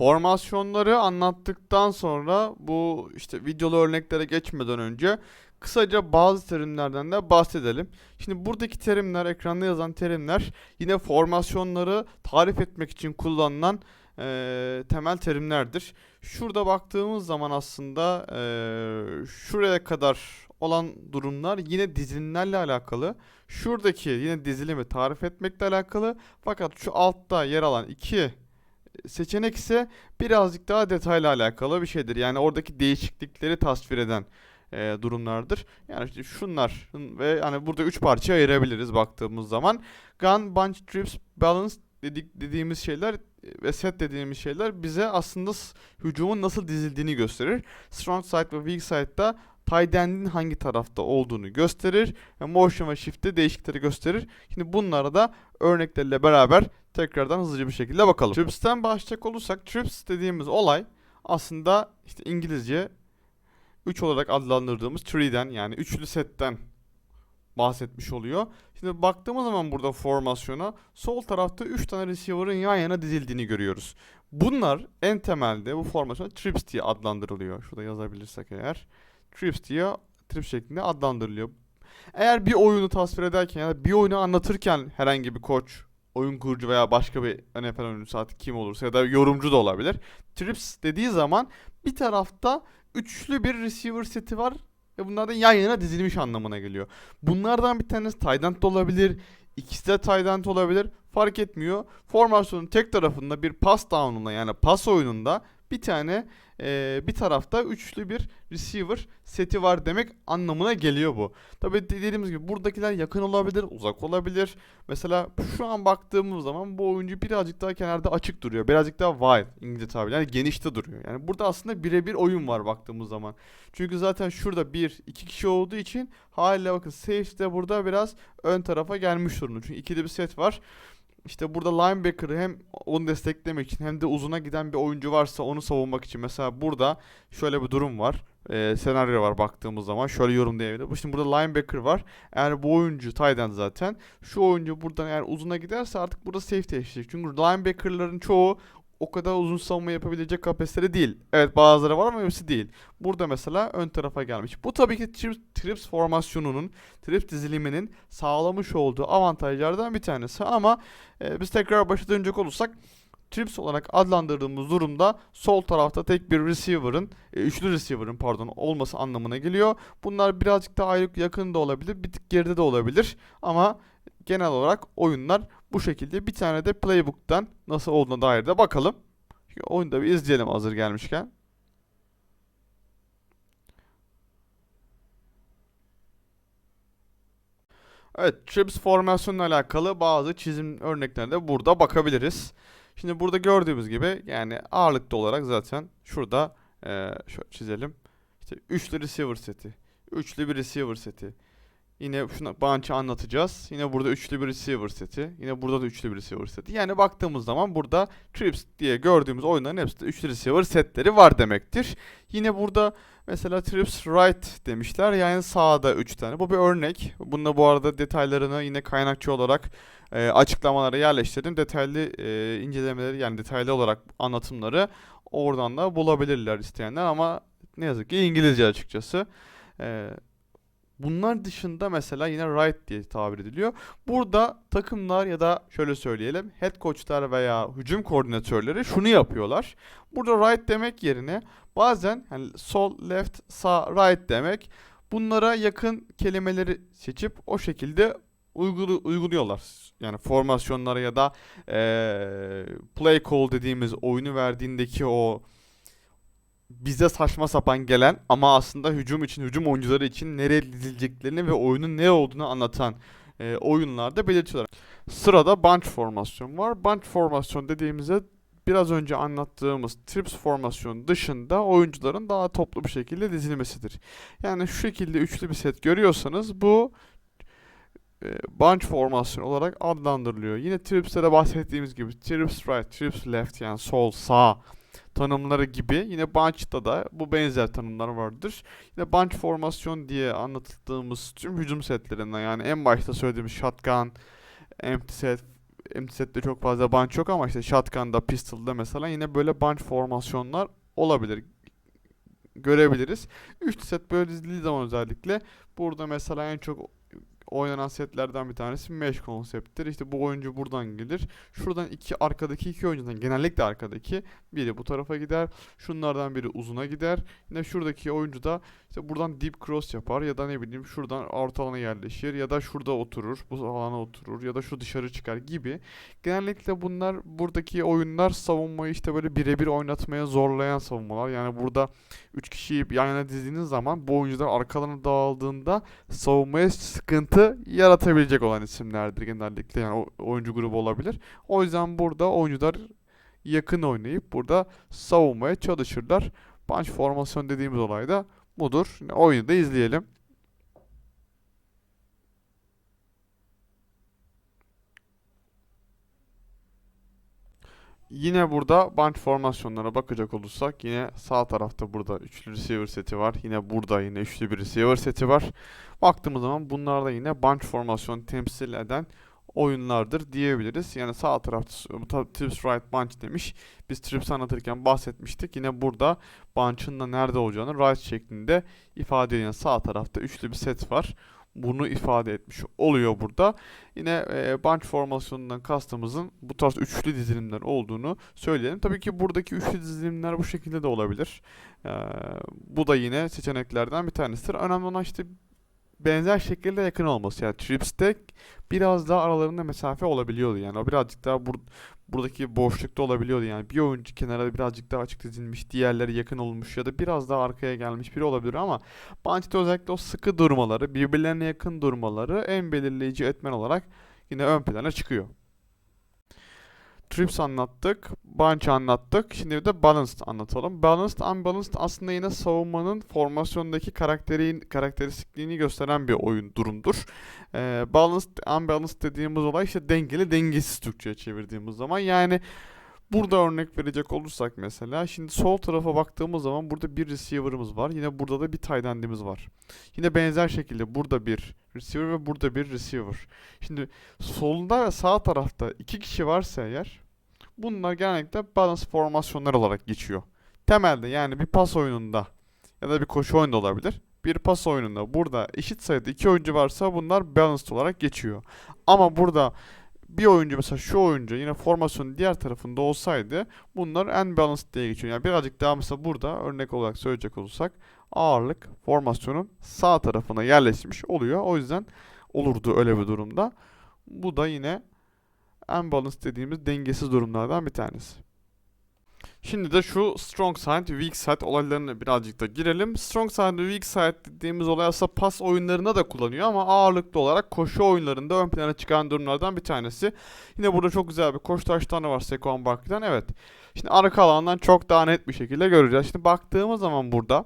Formasyonları anlattıktan sonra bu işte videolu örneklere geçmeden önce kısaca bazı terimlerden de bahsedelim. Şimdi buradaki terimler, ekranda yazan terimler yine formasyonları tarif etmek için kullanılan eee, temel terimlerdir. Şurada baktığımız zaman aslında eee, şuraya kadar olan durumlar yine dizilimlerle alakalı. Şuradaki yine dizilimi tarif etmekle alakalı. Fakat şu altta yer alan iki seçenek ise birazcık daha detaylı alakalı bir şeydir. Yani oradaki değişiklikleri tasvir eden e, durumlardır. Yani işte şunlar ve yani burada üç parçaya ayırabiliriz baktığımız zaman. Gun, bunch, trips, balance dedik, dediğimiz şeyler ve set dediğimiz şeyler bize aslında hücumun nasıl dizildiğini gösterir. Strong side ve weak side'da tight end'in hangi tarafta olduğunu gösterir. Ve motion ve shift'te değişiklikleri gösterir. Şimdi bunlara da örneklerle beraber tekrardan hızlıca bir şekilde bakalım. Trips'ten başlayacak olursak Trips dediğimiz olay aslında işte İngilizce 3 olarak adlandırdığımız tree'den yani üçlü setten bahsetmiş oluyor. Şimdi baktığımız zaman burada formasyona sol tarafta 3 tane receiver'ın yan yana dizildiğini görüyoruz. Bunlar en temelde bu formasyon trips diye adlandırılıyor. Şurada yazabilirsek eğer. Trips diye trips şeklinde adlandırılıyor. Eğer bir oyunu tasvir ederken ya da bir oyunu anlatırken herhangi bir koç, oyun kurucu veya başka bir NFL oyuncusu artık kim olursa ya da yorumcu da olabilir. Trips dediği zaman bir tarafta üçlü bir receiver seti var ve bunlar da yan yana dizilmiş anlamına geliyor. Bunlardan bir tanesi tight olabilir, ikisi de tight olabilir. Fark etmiyor. Formasyonun tek tarafında bir pass down'unda yani pas oyununda bir tane eee, bir tarafta üçlü bir receiver seti var demek anlamına geliyor bu. Tabii dediğimiz gibi buradakiler yakın olabilir, uzak olabilir. Mesela şu an baktığımız zaman bu oyuncu birazcık daha kenarda açık duruyor. Birazcık daha wide İngilizce tabiri. Yani genişte duruyor. Yani burada aslında birebir oyun var baktığımız zaman. Çünkü zaten şurada bir, iki kişi olduğu için haliyle bakın safety de burada biraz ön tarafa gelmiş durumda. Çünkü ikili bir set var. İşte burada linebacker'ı hem onu desteklemek için hem de uzuna giden bir oyuncu varsa onu savunmak için. Mesela burada şöyle bir durum var. Ee, senaryo var baktığımız zaman. Şöyle yorumlayabiliriz. Şimdi burada linebacker var. Eğer bu oyuncu end zaten. Şu oyuncu buradan eğer uzuna giderse artık burada safety eşleyecek. Çünkü linebacker'ların çoğu o kadar uzun savunma yapabilecek kapasitede değil. Evet bazıları var ama hepsi değil. Burada mesela ön tarafa gelmiş. Bu tabii ki trips, trips formasyonunun, trips diziliminin sağlamış olduğu avantajlardan bir tanesi. Ama e, biz tekrar başa dönecek olursak trips olarak adlandırdığımız durumda sol tarafta tek bir receiver'ın, e, üçlü receiver'ın pardon olması anlamına geliyor. Bunlar birazcık daha yakın da olabilir, bir tık geride de olabilir. Ama genel olarak oyunlar bu şekilde. Bir tane de playbook'tan nasıl olduğuna dair de bakalım. Şu Oyunu da bir izleyelim hazır gelmişken. Evet, trips formasyonla alakalı bazı çizim örneklerine de burada bakabiliriz. Şimdi burada gördüğümüz gibi yani ağırlıklı olarak zaten şurada eee şöyle çizelim. İşte üçlü receiver seti. Üçlü bir receiver seti. Yine şuna bunch'ı anlatacağız. Yine burada üçlü bir receiver seti. Yine burada da üçlü bir receiver seti. Yani baktığımız zaman burada trips diye gördüğümüz oyunların hepsinde üçlü receiver setleri var demektir. Yine burada mesela trips right demişler. Yani sağda 3 tane. Bu bir örnek. Bunda bu arada detaylarını yine kaynakçı olarak e, açıklamalara yerleştirdim. Detaylı e, incelemeleri yani detaylı olarak anlatımları oradan da bulabilirler isteyenler ama ne yazık ki İngilizce açıkçası. E, bunlar dışında mesela yine right diye tabir ediliyor. Burada takımlar ya da şöyle söyleyelim head coachlar veya hücum koordinatörleri şunu yapıyorlar. Burada right demek yerine bazen hani sol, left, sağ, right demek bunlara yakın kelimeleri seçip o şekilde uygulu- uyguluyorlar. Yani formasyonlara ya da eee, play call dediğimiz oyunu verdiğindeki o bize saçma sapan gelen ama aslında hücum için, hücum oyuncuları için nereye dizileceklerini ve oyunun ne olduğunu anlatan eee, oyunlarda belirtiyorlar. Sırada bunch formasyon var. Bunch formasyon dediğimizde biraz önce anlattığımız trips formasyon dışında oyuncuların daha toplu bir şekilde dizilmesidir. Yani şu şekilde üçlü bir set görüyorsanız bu e, bunch formasyon olarak adlandırılıyor. Yine trips'te de bahsettiğimiz gibi trips right, trips left yani sol, sağ tanımları gibi yine bunch'ta da bu benzer tanımlar vardır. Yine bunch formasyon diye anlatıldığımız tüm hücum setlerinden yani en başta söylediğimiz shotgun, empty set, empty sette çok fazla bunch yok ama işte shotgun'da, pistol'da mesela yine böyle bunch formasyonlar olabilir. Görebiliriz. Üçlü set böyle dizildiği zaman özellikle burada mesela en çok oynanan setlerden bir tanesi mesh konsepttir. İşte bu oyuncu buradan gelir. Şuradan iki arkadaki iki oyuncudan genellikle arkadaki biri bu tarafa gider. Şunlardan biri uzuna gider. Yine şuradaki oyuncu da işte buradan deep cross yapar ya da ne bileyim şuradan orta alana yerleşir ya da şurada oturur, bu alana oturur ya da şu dışarı çıkar gibi. Genellikle bunlar buradaki oyunlar savunmayı işte böyle birebir oynatmaya zorlayan savunmalar. Yani burada 3 kişiyi yan yana dizdiğiniz zaman bu oyuncular arkalarına dağıldığında savunmaya sıkıntı yaratabilecek olan isimlerdir genellikle. Yani oyuncu grubu olabilir. O yüzden burada oyuncular yakın oynayıp burada savunmaya çalışırlar. Bunch formasyon dediğimiz olay da budur. Şimdi oyunu da izleyelim. Yine burada bunch formasyonlara bakacak olursak yine sağ tarafta burada üçlü receiver seti var. Yine burada yine üçlü bir receiver seti var. Baktığımız zaman bunlar da yine bunch formasyon temsil eden oyunlardır diyebiliriz. Yani sağ tarafta ta- trips right bunch demiş. Biz trips anlatırken bahsetmiştik. Yine burada bunch'ın da nerede olacağını right şeklinde ifade edilen sağ tarafta üçlü bir set var. Bunu ifade etmiş oluyor burada. Yine e, bunch formasyonundan kastımızın bu tarz üçlü dizilimler olduğunu söyleyelim. Tabii ki buradaki üçlü dizilimler bu şekilde de olabilir. E, bu da yine seçeneklerden bir tanesidir. Önemli olan işte benzer şekilde yakın olması. Yani trips'te biraz daha aralarında mesafe olabiliyordu. Yani o birazcık daha bur- buradaki boşlukta olabiliyordu. Yani bir oyuncu kenara birazcık daha açık dizilmiş, diğerleri yakın olmuş ya da biraz daha arkaya gelmiş biri olabilir ama Bunch'ta özellikle o sıkı durmaları, birbirlerine yakın durmaları en belirleyici etmen olarak yine ön plana çıkıyor. Trips anlattık, Bunch anlattık. Şimdi bir de Balanced anlatalım. Balanced, Unbalanced aslında yine savunmanın formasyondaki karakterin, karakteristikliğini gösteren bir oyun durumdur. Ee, balanced, Unbalanced dediğimiz olay işte dengeli, dengesiz Türkçe'ye çevirdiğimiz zaman. Yani Burada örnek verecek olursak mesela şimdi sol tarafa baktığımız zaman burada bir receiver'ımız var. Yine burada da bir tight end'imiz var. Yine benzer şekilde burada bir receiver ve burada bir receiver. Şimdi solda ve sağ tarafta iki kişi varsa eğer bunlar genellikle balance formasyonlar olarak geçiyor. Temelde yani bir pas oyununda ya da bir koşu oyunda olabilir. Bir pas oyununda burada eşit sayıda iki oyuncu varsa bunlar balanced olarak geçiyor. Ama burada bir oyuncu mesela şu oyuncu yine formasyonun diğer tarafında olsaydı bunlar unbalanced diye geçiyor. Yani birazcık daha mesela burada örnek olarak söyleyecek olursak ağırlık formasyonun sağ tarafına yerleşmiş oluyor. O yüzden olurdu öyle bir durumda. Bu da yine unbalanced dediğimiz dengesiz durumlardan bir tanesi. Şimdi de şu strong side, weak side olaylarına birazcık da girelim. Strong side ve weak side dediğimiz olay aslında pas oyunlarında da kullanıyor ama ağırlıklı olarak koşu oyunlarında ön plana çıkan durumlardan bir tanesi. Yine burada çok güzel bir koş taştanı var Saquon Barkley'den. Evet. Şimdi arka alandan çok daha net bir şekilde göreceğiz. Şimdi baktığımız zaman burada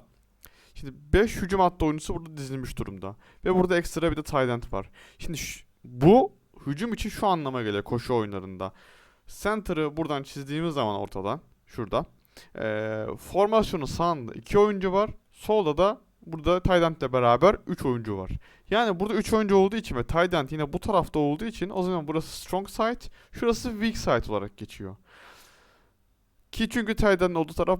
Şimdi 5 hücum hattı oyuncusu burada dizilmiş durumda. Ve burada ekstra bir de tight end var. Şimdi bu hücum için şu anlama geliyor koşu oyunlarında. Center'ı buradan çizdiğimiz zaman ortadan şurada. Ee, formasyonun sağında 2 oyuncu var. Solda da burada tight end'le beraber 3 oyuncu var. Yani burada 3 oyuncu olduğu için ve end yine bu tarafta olduğu için o zaman burası strong side, şurası weak side olarak geçiyor. Ki çünkü end'in olduğu taraf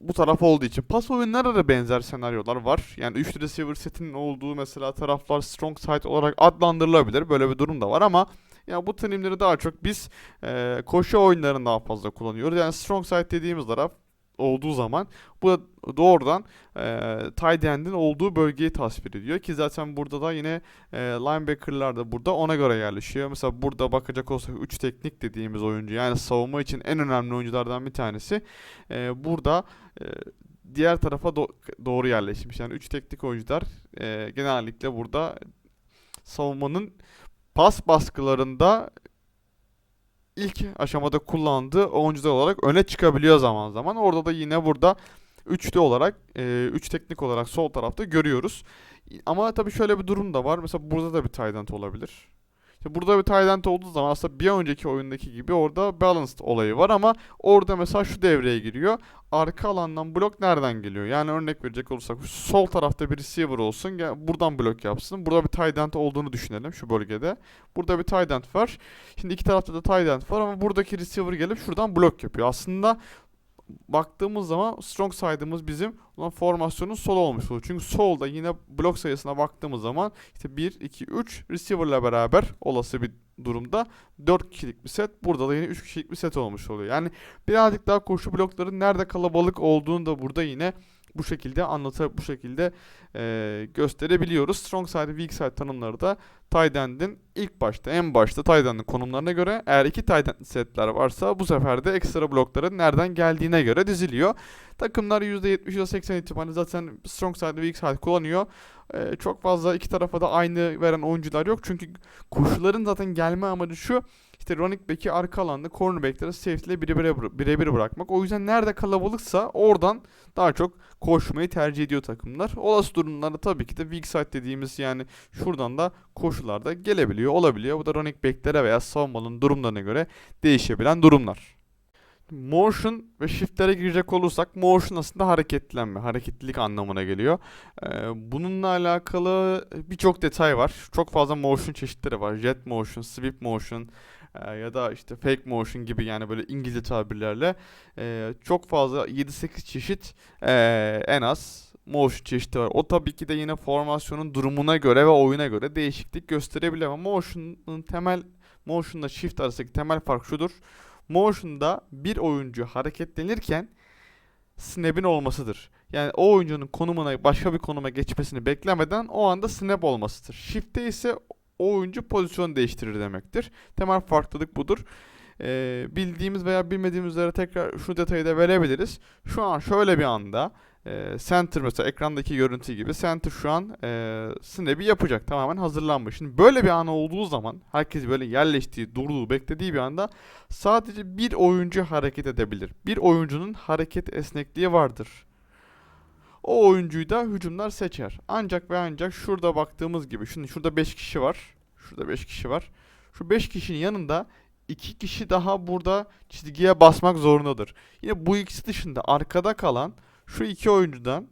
bu taraf olduğu için. Pas oyunlara da benzer senaryolar var. Yani 3 receiver setinin olduğu mesela taraflar strong side olarak adlandırılabilir. Böyle bir durum da var ama ya bu terimleri daha çok biz e, koşu oyunlarında daha fazla kullanıyoruz. Yani strong side dediğimiz taraf olduğu zaman bu da doğrudan e, tight end'in olduğu bölgeyi tasvir ediyor ki zaten burada da yine e, linebacker'lar da burada ona göre yerleşiyor. Mesela burada bakacak olsak 3 teknik dediğimiz oyuncu yani savunma için en önemli oyunculardan bir tanesi. E, burada e, diğer tarafa do- doğru yerleşmiş. Yani 3 teknik oyuncular e, genellikle burada savunmanın pas baskılarında ilk aşamada kullandığı oyuncular olarak öne çıkabiliyor zaman zaman. Orada da yine burada üçlü olarak, 3 teknik olarak sol tarafta görüyoruz. Ama tabii şöyle bir durum da var. Mesela burada da bir tight olabilir. İşte burada bir end olduğu zaman aslında bir önceki oyundaki gibi orada balanced olayı var ama orada mesela şu devreye giriyor. Arka alandan blok nereden geliyor? Yani örnek verecek olursak sol tarafta bir receiver olsun. Gel, buradan blok yapsın. Burada bir tight end olduğunu düşünelim şu bölgede. Burada bir tight end var. Şimdi iki tarafta da tight end var ama buradaki receiver gelip şuradan blok yapıyor. Aslında baktığımız zaman strong side'ımız bizim olan formasyonun sol olmuş oluyor. Çünkü solda yine blok sayısına baktığımız zaman işte 1, 2, 3 receiver'la beraber olası bir durumda 4 kişilik bir set. Burada da yine 3 kişilik bir set olmuş oluyor. Yani birazcık daha koşu blokların nerede kalabalık olduğunu da burada yine bu şekilde anlata bu şekilde e, gösterebiliyoruz. Strong side weak side tanımları da tight end'in ilk başta en başta tight end'in konumlarına göre eğer iki tight end setler varsa bu sefer de ekstra blokların nereden geldiğine göre diziliyor. Takımlar %70 %80 ihtimalle zaten strong side weak side kullanıyor. E, çok fazla iki tarafa da aynı veren oyuncular yok. Çünkü koşuların zaten gelme amacı şu işte running back'i arka alanda cornerback'leri safety'le birebir birebir bırakmak. O yüzden nerede kalabalıksa oradan daha çok koşmayı tercih ediyor takımlar. Olası durumlarda tabii ki de weak side dediğimiz yani şuradan da koşularda gelebiliyor, olabiliyor. Bu da running back'lere veya savunmanın durumlarına göre değişebilen durumlar. Motion ve shift'lere girecek olursak motion aslında hareketlenme, hareketlilik anlamına geliyor. Ee, bununla alakalı birçok detay var. Çok fazla motion çeşitleri var. Jet motion, sweep motion, e, ya da işte fake motion gibi yani böyle İngilizce tabirlerle e, çok fazla 7-8 çeşit e, en az motion çeşidi var. O tabii ki de yine formasyonun durumuna göre ve oyuna göre değişiklik gösterebilir ama motion'ın temel motion'la shift arasındaki temel fark şudur. Motion'da bir oyuncu hareketlenirken snap'in olmasıdır. Yani o oyuncunun konumuna başka bir konuma geçmesini beklemeden o anda snap olmasıdır. Shift'te ise o oyuncu pozisyon değiştirir demektir. Temel farklılık budur. Ee, bildiğimiz veya bilmediğimiz üzere tekrar şu detayı da verebiliriz. Şu an şöyle bir anda e, center mesela ekrandaki görüntü gibi center şu an e, snap'i yapacak tamamen hazırlanmış. Şimdi böyle bir an olduğu zaman herkes böyle yerleştiği, durduğu, beklediği bir anda sadece bir oyuncu hareket edebilir. Bir oyuncunun hareket esnekliği vardır. O oyuncuyu da hücumlar seçer. Ancak ve ancak şurada baktığımız gibi. Şimdi şurada 5 kişi var. Şurada 5 kişi var. Şu 5 kişinin yanında 2 kişi daha burada çizgiye basmak zorundadır. Yine bu ikisi dışında arkada kalan şu iki oyuncudan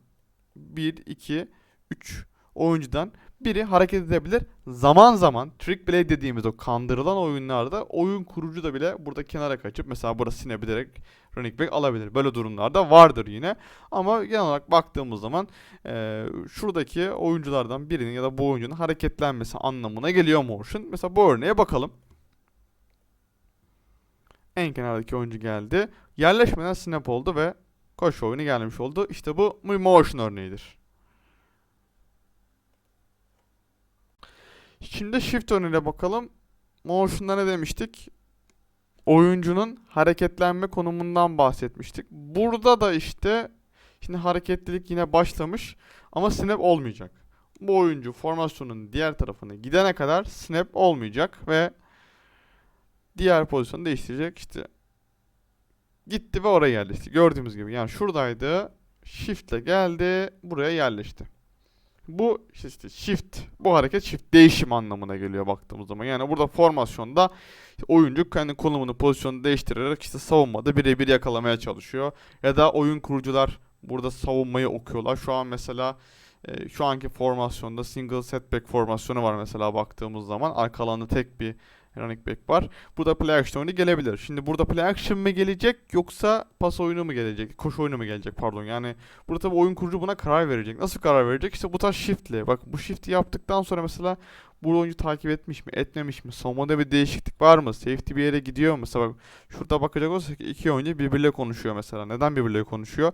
1, 2, 3 oyuncudan biri hareket edebilir. Zaman zaman trick play dediğimiz o kandırılan oyunlarda oyun kurucu da bile burada kenara kaçıp mesela burası direkt running back alabilir. Böyle durumlarda vardır yine. Ama genel olarak baktığımız zaman e, şuradaki oyunculardan birinin ya da bu oyuncunun hareketlenmesi anlamına geliyor motion. Mesela bu örneğe bakalım. En kenardaki oyuncu geldi. Yerleşmeden snap oldu ve koşu oyunu gelmiş oldu. İşte bu motion örneğidir. Şimdi shift önüne bakalım. Motion'da ne demiştik? Oyuncunun hareketlenme konumundan bahsetmiştik. Burada da işte şimdi hareketlilik yine başlamış ama snap olmayacak. Bu oyuncu formasyonun diğer tarafına gidene kadar snap olmayacak ve diğer pozisyonu değiştirecek işte. Gitti ve oraya yerleşti. Gördüğümüz gibi yani şuradaydı. Shift ile geldi. Buraya yerleşti. Bu işte shift, bu hareket shift değişim anlamına geliyor baktığımız zaman. Yani burada formasyonda oyuncu kendi konumunu, pozisyonunu değiştirerek işte savunmada birebir yakalamaya çalışıyor. Ya da oyun kurucular burada savunmayı okuyorlar. Şu an mesela e, şu anki formasyonda single setback formasyonu var mesela baktığımız zaman. Arka alanda tek bir running back var. Burada play action oyunu gelebilir. Şimdi burada play action mı gelecek yoksa pas oyunu mu gelecek? Koşu oyunu mu gelecek pardon. Yani burada tabii oyun kurucu buna karar verecek. Nasıl karar verecek? İşte bu tarz shiftle. Bak bu shift'i yaptıktan sonra mesela bu oyuncu takip etmiş mi, etmemiş mi? Savunmada bir değişiklik var mı? Safety bir yere gidiyor mu? Mesela bak şurada bakacak olursak iki oyuncu birbiriyle konuşuyor mesela. Neden birbiriyle konuşuyor?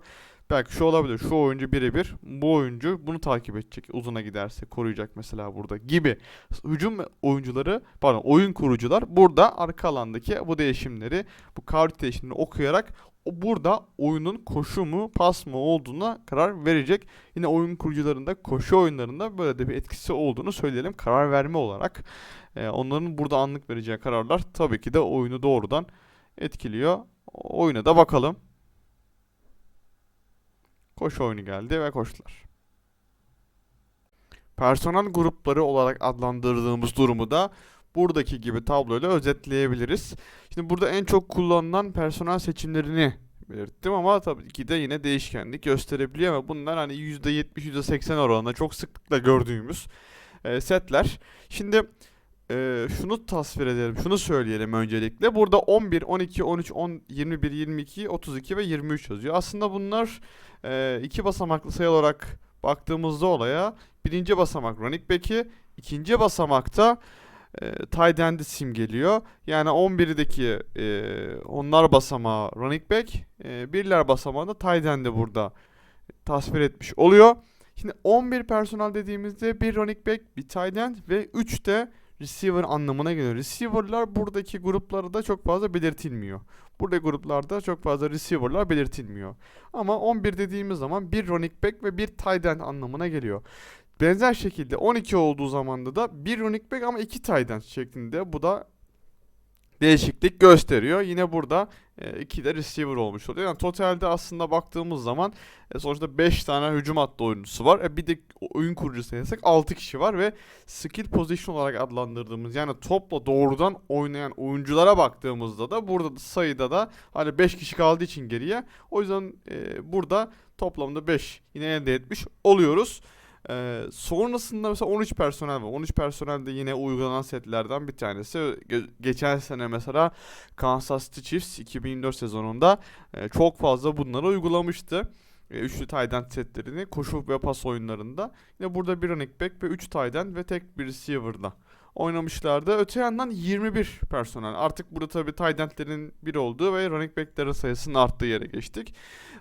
Belki şu olabilir. Şu oyuncu birebir. Bu oyuncu bunu takip edecek. Uzuna giderse koruyacak mesela burada gibi. Hücum oyuncuları pardon oyun kurucular burada arka alandaki bu değişimleri bu kavret değişimini okuyarak burada oyunun koşu mu pas mı olduğuna karar verecek. Yine oyun kurucularında koşu oyunlarında böyle de bir etkisi olduğunu söyleyelim karar verme olarak. Ee, onların burada anlık vereceği kararlar tabii ki de oyunu doğrudan etkiliyor. Oyuna da bakalım. Koşu oyunu geldi ve koştular. Personel grupları olarak adlandırdığımız durumu da buradaki gibi tabloyla özetleyebiliriz. Şimdi burada en çok kullanılan personel seçimlerini belirttim ama tabii ki de yine değişkenlik gösterebiliyor ama bunlar hani %70 %80 oranında çok sıklıkla gördüğümüz e, setler. Şimdi e, şunu tasvir edelim, şunu söyleyelim öncelikle. Burada 11, 12, 13, 10, 21, 22, 32 ve 23 yazıyor. Aslında bunlar e, iki basamaklı sayı olarak baktığımızda olaya birinci basamak running back'i, ikinci basamakta e, tight end'i simgeliyor. Yani 11'deki e, onlar basamağı running back, e, birler basamağı da tight end'i burada tasvir etmiş oluyor. Şimdi 11 personel dediğimizde bir running back, bir tight end ve 3 de receiver anlamına geliyor. Receiver'lar buradaki gruplarda çok fazla belirtilmiyor. Burada gruplarda çok fazla receiver'lar belirtilmiyor. Ama 11 dediğimiz zaman bir running back ve bir tight end anlamına geliyor. Benzer şekilde 12 olduğu zamanda da bir running back ama iki tight end şeklinde bu da değişiklik gösteriyor. Yine burada e, iki de receiver olmuş oluyor. Yani totalde aslında baktığımız zaman e, sonuçta 5 tane hücum hattı oyuncusu var. E, bir de oyun kurucusu sayarsak 6 kişi var ve skill position olarak adlandırdığımız yani topla doğrudan oynayan oyunculara baktığımızda da burada da sayıda da hani 5 kişi kaldığı için geriye. O yüzden e, burada toplamda 5 yine elde etmiş oluyoruz. Ee, sonrasında mesela 13 personel var. 13 personel de yine uygulanan setlerden bir tanesi. Ge- geçen sene mesela Kansas City Chiefs 2024 sezonunda e, çok fazla bunları uygulamıştı. E, üçlü tight setlerini koşu ve pas oyunlarında. Yine burada bir running back ve 3 tight ve tek bir receiver'da oynamışlardı. Öte yandan 21 personel. Artık burada tabii tight endlerin bir olduğu ve running backlerin sayısının arttığı yere geçtik.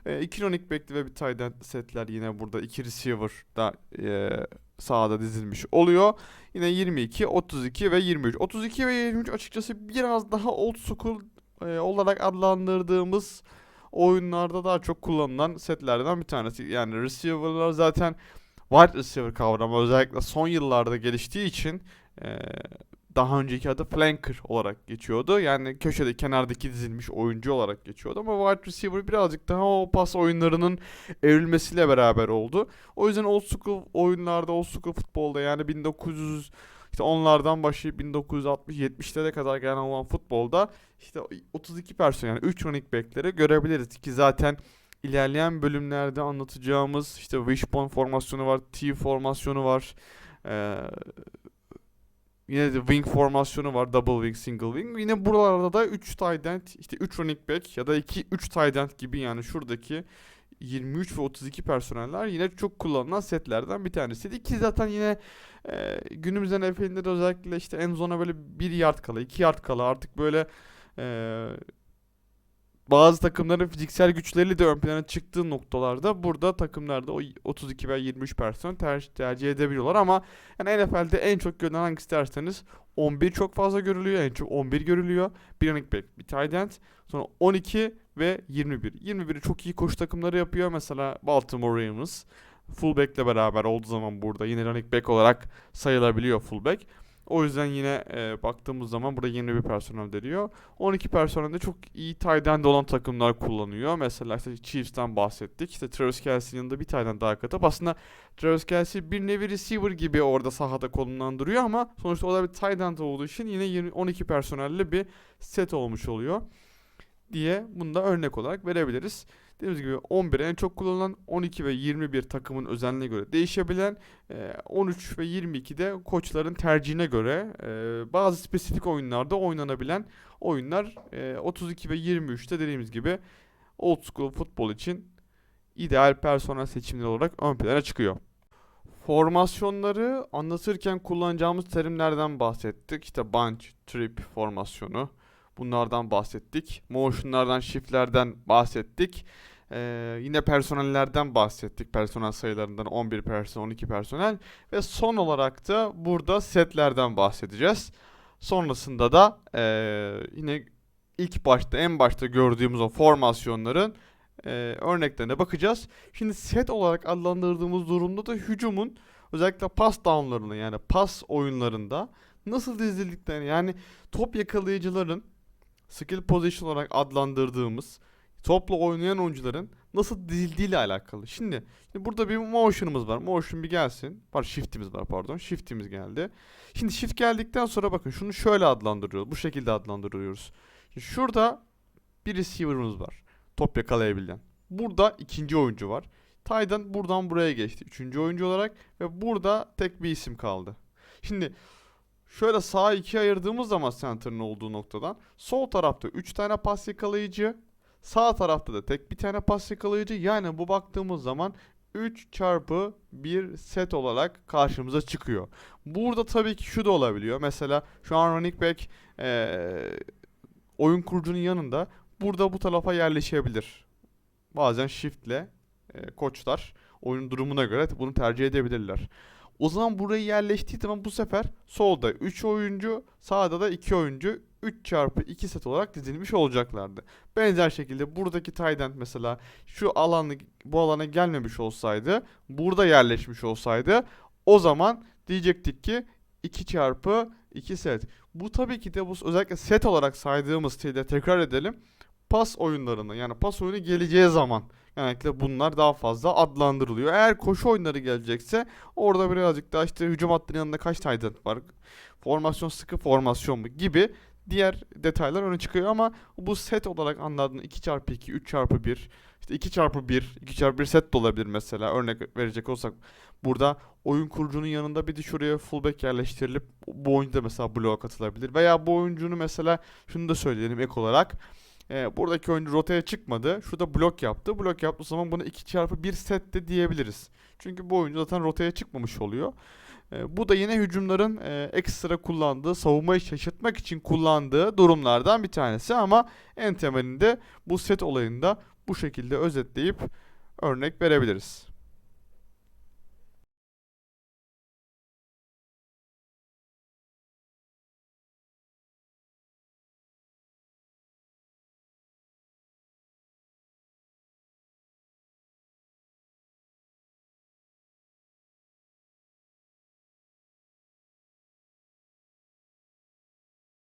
E, iki running back'li ve bir tight end setler yine burada iki receiver da e, sahada dizilmiş oluyor. Yine 22, 32 ve 23. 32 ve 23 açıkçası biraz daha old school e, olarak adlandırdığımız oyunlarda daha çok kullanılan setlerden bir tanesi. Yani receiver'lar zaten wide receiver kavramı özellikle son yıllarda geliştiği için e, daha önceki adı flanker olarak geçiyordu. Yani köşede kenardaki dizilmiş oyuncu olarak geçiyordu ama wide receiver birazcık daha o pas oyunlarının evrilmesiyle beraber oldu. O yüzden old school oyunlarda, old school futbolda yani 1900 işte onlardan başlayıp 1960-70'lere kadar gelen olan futbolda işte 32 personel yani 3 running back'leri görebiliriz ki zaten ilerleyen bölümlerde anlatacağımız işte wishbone formasyonu var, T formasyonu var. Ee, Yine de wing formasyonu var. Double wing, single wing. Yine buralarda da 3 tight end, işte 3 running back ya da 2 3 tight end gibi yani şuradaki 23 ve 32 personeller yine çok kullanılan setlerden bir tanesiydi ki zaten yine e, günümüzde NFL'inde de özellikle işte en zona böyle 1 yard kala, 2 yard kala artık böyle e, bazı takımların fiziksel güçleriyle de ön plana çıktığı noktalarda burada takımlarda o 32 veya 23 person tercih, tercih edebiliyorlar ama yani NFL'de en çok görülen hangisi derseniz 11 çok fazla görülüyor. En çok 11 görülüyor. Bir running back, bir tight end. Sonra 12 ve 21. 21'i çok iyi koşu takımları yapıyor. Mesela Baltimore Ravens. Fullback'le beraber olduğu zaman burada yine running back olarak sayılabiliyor fullback. O yüzden yine e, baktığımız zaman burada yeni bir personel deniyor. 12 personelde çok iyi tight olan takımlar kullanıyor. Mesela işte Chiefs'ten bahsettik. İşte Travis Kelce'nin yanında bir tight daha katıp aslında Travis Kelce bir nevi receiver gibi orada sahada konumlandırıyor ama sonuçta o da bir tight end olduğu için yine 20, 12 personelli bir set olmuş oluyor diye bunu da örnek olarak verebiliriz. Dediğimiz gibi 11 en çok kullanılan 12 ve 21 takımın özelliğine göre değişebilen 13 ve 22 de koçların tercihine göre bazı spesifik oyunlarda oynanabilen oyunlar 32 ve 23'te dediğimiz gibi old school futbol için ideal personel seçimleri olarak ön plana çıkıyor. Formasyonları anlatırken kullanacağımız terimlerden bahsettik. İşte bunch, trip formasyonu. Bunlardan bahsettik. Motion'lardan, shift'lerden bahsettik. Ee, yine personellerden bahsettik. Personel sayılarından 11 personel, 12 personel. Ve son olarak da burada setlerden bahsedeceğiz. Sonrasında da ee, yine ilk başta, en başta gördüğümüz o formasyonların ee, örneklerine bakacağız. Şimdi set olarak adlandırdığımız durumda da hücumun özellikle pas downlarını yani pas oyunlarında nasıl dizildiklerini yani top yakalayıcıların skill position olarak adlandırdığımız topla oynayan oyuncuların nasıl dizildiğiyle alakalı. Şimdi, şimdi burada bir motion'ımız var. Motion bir gelsin. Var shift'imiz var pardon. Shift'imiz geldi. Şimdi shift geldikten sonra bakın şunu şöyle adlandırıyoruz. Bu şekilde adlandırıyoruz. Şimdi şurada bir receiver'ımız var. Top yakalayabilen. Burada ikinci oyuncu var. Tayden buradan buraya geçti. Üçüncü oyuncu olarak ve burada tek bir isim kaldı. Şimdi şöyle sağa ikiye ayırdığımız zaman center'ın olduğu noktadan sol tarafta 3 tane pas yakalayıcı, sağ tarafta da tek bir tane pas yakalayıcı. Yani bu baktığımız zaman 3 çarpı 1 set olarak karşımıza çıkıyor. Burada tabii ki şu da olabiliyor. Mesela şu an running back eee, oyun kurucunun yanında burada bu tarafa yerleşebilir. Bazen shiftle e, koçlar oyun durumuna göre bunu tercih edebilirler. O zaman burayı yerleştiği zaman bu sefer solda 3 oyuncu, sağda da 2 oyuncu 3 çarpı 2 set olarak dizilmiş olacaklardı. Benzer şekilde buradaki end mesela şu alanı bu alana gelmemiş olsaydı, burada yerleşmiş olsaydı o zaman diyecektik ki 2 çarpı 2 set. Bu tabii ki de bu özellikle set olarak saydığımız şeyde tekrar edelim. Pas oyunlarını yani pas oyunu geleceği zaman genellikle bunlar daha fazla adlandırılıyor. Eğer koşu oyunları gelecekse orada birazcık daha işte hücum hattının yanında kaç tight end var? Formasyon sıkı formasyon mu gibi diğer detaylar öne çıkıyor ama bu set olarak anladığın 2x2, 3x1, işte 2x1, 2x1 set de olabilir mesela örnek verecek olsak burada oyun kurucunun yanında bir de şuraya fullback yerleştirilip bu oyuncu da mesela bloğa katılabilir veya bu oyuncunun mesela şunu da söyleyelim ek olarak e, buradaki oyuncu rotaya çıkmadı. Şurada blok yaptı. Blok yaptığı zaman buna 2 çarpı 1 set de diyebiliriz. Çünkü bu oyuncu zaten rotaya çıkmamış oluyor. E, bu da yine hücumların e, ekstra kullandığı, savunmayı şaşırtmak için kullandığı durumlardan bir tanesi ama en temelinde bu set olayında bu şekilde özetleyip örnek verebiliriz.